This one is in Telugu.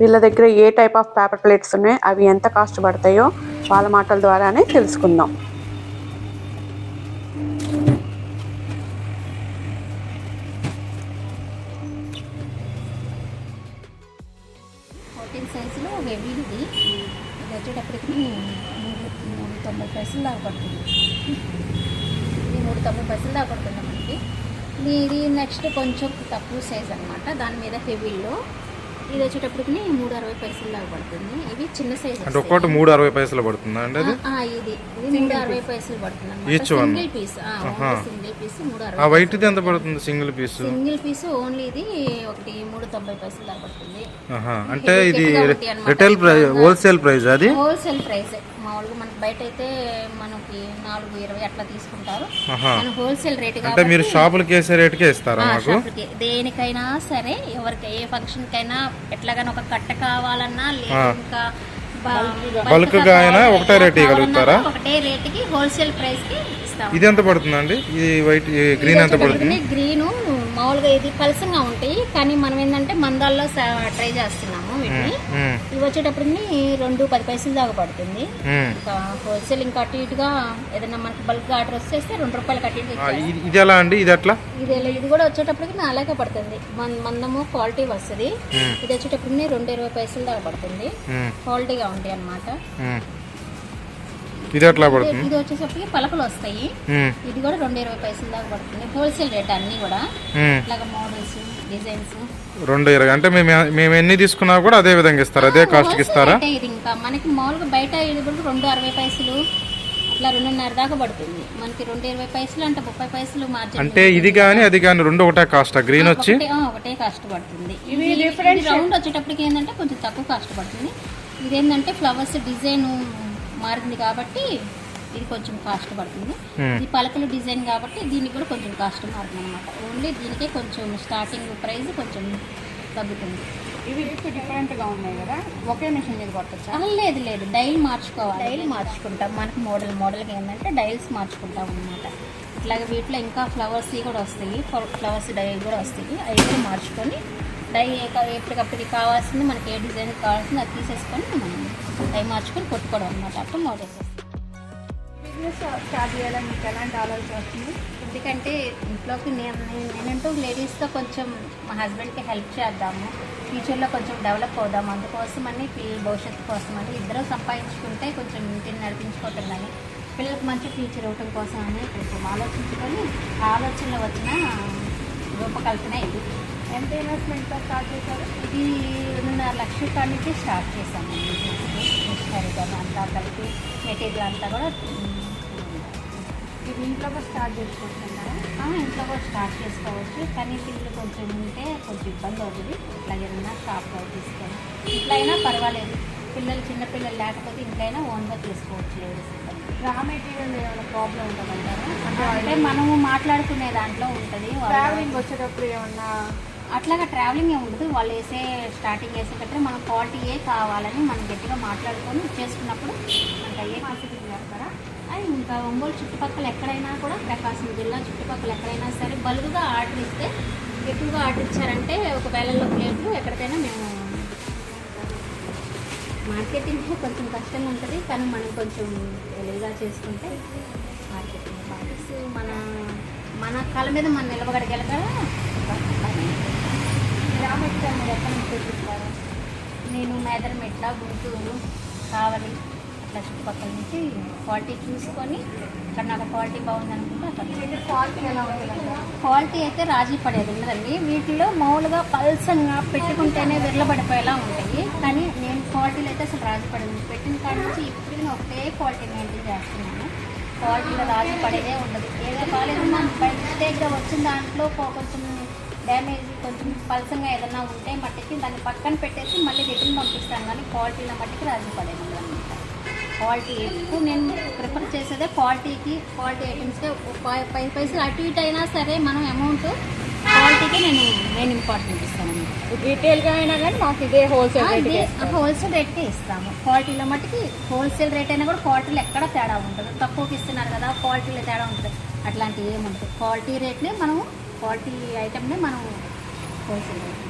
వీళ్ళ దగ్గర ఏ టైప్ ఆఫ్ పేపర్ ప్లేట్స్ ఉన్నాయి అవి ఎంత కాస్ట్ పడతాయో వాళ్ళ మాటల ద్వారానే తెలుసుకుందాం. ఫోర్టీన్ సైజులో హెవీది ఇది వచ్చేటప్పటికి మూడు మూడు తొంభై పైసలు దాకా పడుతుంది. మూడు తొంభై పైసలు దాకా పడుతుంది మనకి ఇది నెక్స్ట్ కొంచెం తక్కువ సైజ్ అనమాట దాని మీద హెవీలో ఇది వచ్చేటప్పటికి మూడు అరవై పైసలు దాకా పడుతుంది. ఇవి చిన్న సైజ్ అంటే ఒక్కోటి మూడు అరవై పైసలు పడుతుందా అండి అది? ఇది. ఇది మూడు అరవై పైసలు పడుతుంది? సింగిల్ పీస్ సింగిల్ పీస్ మూడు ఆ అరవై వైట్ది ఎంత పడుతుంది. Single piece single piece only ఇది ఒకటి మూడు తొంభై పైసలు దాకా పడుతుంది. అంటే ఇది. రిటైల్ ప్రైస్ హోల్సేల్ ప్రైస్ అది? హోల్సేల్ ప్రైస్ మామూలుగా మనకి బయట అయితే మనకి నాలుగు ఇరవై అట్లా తీసుకుంటారు. మన హోల్సేల్ రేట్ అంటే మీరు షాపులకి వేసే రేట్కే ఇస్తారా మాకు? దేనికైనా సరే ఎవరికి ఏ ఫంక్షన్ కైనా ఎట్లాగైనా ఒక కట్ట కావాలన్నా లేదా ఇంకా బల్క్గా అయినా ఒకటే రేట్ ఇవ్వగలుగుతారా? ఒకటే రేటుకి హోల్సేల్ ప్రైస్కి ఇది ఎంత పడుతుందండి? ఈ వైట్ ఈ గ్రీన్ ఎంత పడుతుంది? గ్రీన్ మామూలుగా ఇది పలసంగా ఉంటాయి కానీ మనం ఏంటంటే మందాల్లో ట్రై చేస్తున్నాము వీటిని. ఇవి వచ్చేటప్పటికి రెండు పది పైసలు దాకా పడుతుంది. ఇంకా హోల్సేల్ ఇంకా అటు ఇటుగా ఏదైనా మనకి బల్క్ ఆర్డర్ వచ్చేస్తే రెండు రూపాయలు కట్టి ఇది- ఇది ఎలా అండి? ఇది ఇది ఇది కూడా వచ్చేటప్పటికి నాలుగే పడుతుంది. మందము క్వాలిటీ వస్తుంది. ఇది వచ్చేటప్పటికి రెండు ఇరవై పైసలు దాకా పడుతుంది. క్వాలిటీగా ఉంటాయి అన్నమాట. ఉమ్. ఇది ఎట్లా పడుతుంది? ఇది వచ్చేసరికి పలకలు వస్తాయి. ఇది కూడా రెండు ఇరవై పైసలు దాకా పడుతుంది. హోల్సేల్ రేట్ అన్నీ కూడా. ఉమ్. ఇట్లాగా మోడల్స్ డిజైన్స్. రెండు ఇరవై. అంటే మేము మేము ఎన్ని తీసుకున్నా కూడా అదే విధంగా ఇస్తారు? అదే కాస్ట్కి ఇస్తారా? ఇది ఇంకా. మనకి మామూలుగా బయట ఇది కూడా రెండు అరవై పైసలు అట్లా రెండున్నర దాకా పడుతుంది. మనకి రెండు ఇరవై పైసలు అంటే ముప్పై పైసలు మార్జిన్ అంటే ఇది కానీ అది కానీ రెండు ఒకటే కాస్టా గ్రీన్ వచ్చి? ఒకటే ఆ, ఒకటే కాస్ట్ పడుతుంది. ఇది రౌండ్ వచ్చేటప్పటికి ఏంటంటే కొంచెం తక్కువ కాస్ట్ పడుతుంది. ఇదేంటంటే ఫ్లవర్స్ డిజైన్ మారింది కాబట్టి ఇది కొంచెం కాస్ట్ పడుతుంది. ఉమ్, ఇది పలకలు డిజైన్ కాబట్టి దీనికి కూడా కొంచెం కాస్ట్ మారుతుంది అనమాట ఓన్లీ దీనికే కొంచెం స్టార్టింగ్ ప్రైస్ కొంచెం తగ్గుతుంది. ఇవి డిఫరెంట్గా ఉన్నాయి కదా? ఒకే మిషన్ మీద కొట్టచ్చా? ఆ, లేదు లేదు. డైల్ మార్చుకోవాలి. డైల్ మార్చుకుంటాం. మనకి మోడల్ మోడల్కి ఏంటంటే డైల్స్ మార్చుకుంటాం అనమాట ఇట్లాగే వీటిలో ఇంకా ఫ్లవర్స్ కూడా వస్తాయి. ఫ్లవర్స్ డైల్ కూడా వస్తాయి. అవి కూడా మార్చుకొని డై ఎప్పటికప్పటికి కావాల్సింది మనకి ఏ డిజైన్ కావాల్సింది అది తీసేసుకొని మనం డై మార్చుకొని కొట్టుకోవడం అనమాట మోడల్స్ వస్తాయి బిజినెస్ స్టార్ట్ చేయాలని మీకు ఎలాంటి ఆలోచన వచ్చింది? ఎందుకంటే ఇంట్లోకి నేను నేను- నేనంటూ లేడీస్గా కొంచెం మా హస్బెండ్కి హెల్ప్ చేద్దాము. ఫ్యూచర్లో కొంచెం డెవలప్ అవుదాం. అందుకోసమని పిల్లల భవిష్యత్తు కోసమని ఇద్దరు సంపాదించుకుంటే కొంచెం ఇంటిని నడిపించుకోవటం కానీ పిల్లలకు మంచి ఫ్యూచర్ ఇవ్వటం కోసం అని కొంచెం ఆలోచించుకొని ఆలోచనలో వచ్చిన రూపకల్పన ఇది. ఎంత ఇన్వెస్ట్మెంట్తో స్టార్ట్ చేశారు. ఇది రెండున్నర లక్షల కాడి నుంచి స్టార్ట్ చేశాము కానీ అంతా కలిపి మెటీరియల్ అంతా కూడా ఇది ఇంట్లో కూడా స్టార్ట్ చేసుకుంటున్నారా ఇంట్లో కూడా స్టార్ట్ చేసుకోవచ్చు. కానీ పిల్లలు కొంచెం ఉంటే కొంచెం ఇబ్బంది అవుతుంది. ఇట్లా ఏదైనా షాప్లో తీసుకొని. ఇంట్లో అయినా పర్వాలేదు. పిల్లలు చిన్న పిల్లలు లేకపోతే ఇంట్లైనా ఓన్గా తీసుకోవచ్చు లేడీస్ రా మెటీరియల్ ఏమైనా ప్రాబ్లం ఉంటుందంటారా? అంటే మనము మాట్లాడుకునే దాంట్లో ఉంటుంది. ట్రావెలింగ్ వచ్చేటప్పుడు ఏమన్నా అట్లాగా ట్రావెలింగ్ ఏమి ఉండదు. వాళ్ళు వేసే స్టార్టింగ్ వేసేటప్పుడు మనం క్వాలిటీ ఏ కావాలని మనం గట్టిగా మాట్లాడుకొని చేసుకున్నప్పుడు మనకు అయ్యే మార్కెటింగ్ చేస్తారా అది ఇంకా ఒంగోలు చుట్టుపక్కల ఎక్కడైనా కూడా ప్రకాశం జిల్లా చుట్టుపక్కల ఎక్కడైనా సరే బలుగుగా ఆర్డర్ ఇస్తే ఎక్కువగా ఆర్డర్ ఇచ్చారంటే ఒక వేలలో ప్లేట్లు ఎక్కడికైనా మేము మార్కెటింగ్ కొంచెం కష్టంగా ఉంటుంది. కానీ మనం కొంచెం తెలివిగా చేసుకుంటే మార్కెటింగ్ మన మన కాళ్ళ మీద మనం నిలబడగలగా రా మెటీరియల్ మీరు ఎక్కడ నుంచి తెప్పిస్తారు నేను మేదరమెట్ల గుంటూరు కావలి అట్లా చుట్టుపక్కల నుంచి క్వాలిటీ చూసుకొని అక్కడ నాకు క్వాలిటీ బాగుంది అనుకుంటే క్వాలిటీ ఎలా ఉంటుందంటారా క్వాలిటీ అయితే రాజీ పడేది ఉండదండి వీటిలో మామూలుగా పల్సంగా పెట్టుకుంటేనే విరలబడిపోయేలా ఉంటాయి. కానీ నేను క్వాలిటీలో అయితే అసలు రాజీ పడేది పెట్టిన కాడ నుంచి ఇప్పుడు నేను ఒకటే క్వాలిటీ మెయింటైన్ చేస్తున్నాను. క్వాలిటీలో రాజీ పడేదే ఉండదు. ఏదో కాలేదు బయట వచ్చిన దాంట్లో కొంచెం డ్యామేజ్ కొంచెం పల్సంగా ఏదైనా ఉంటే మట్టికి దాన్ని పక్కన పెట్టేసి మళ్ళీ రిటర్న్ పంపిస్తాను. కానీ క్వాలిటీలో మట్టికి రాజీ పడేది క్వాలిటీ ఎక్కువ నేను ప్రిఫర్ చేసేదే క్వాలిటీకి క్వాలిటీ ఐటమ్స్కి పై పైసలు అటు ఇటు అయినా సరే మనం అమౌంట్ క్వాలిటీకి నేను నేను ఇంపార్టెంట్ ఇస్తాను. రీటైల్గా అయినా కానీ మాకు ఇదే హోల్సేల్ హోల్సేల్ రేట్కే ఇస్తాము. క్వాలిటీలో మట్టుకి హోల్సేల్ రేట్ అయినా కూడా క్వాలిటీలో ఎక్కడ తేడా ఉంటుంది? తక్కువకి ఇస్తున్నారు కదా క్వాలిటీలో తేడా ఉంటుంది. అట్లాంటివి ఏముంటుంది క్వాలిటీ రేట్నే మనం క్వాలిటీ ఐటమ్నే మనం హోల్సేల్ రేట్ ఇస్తాను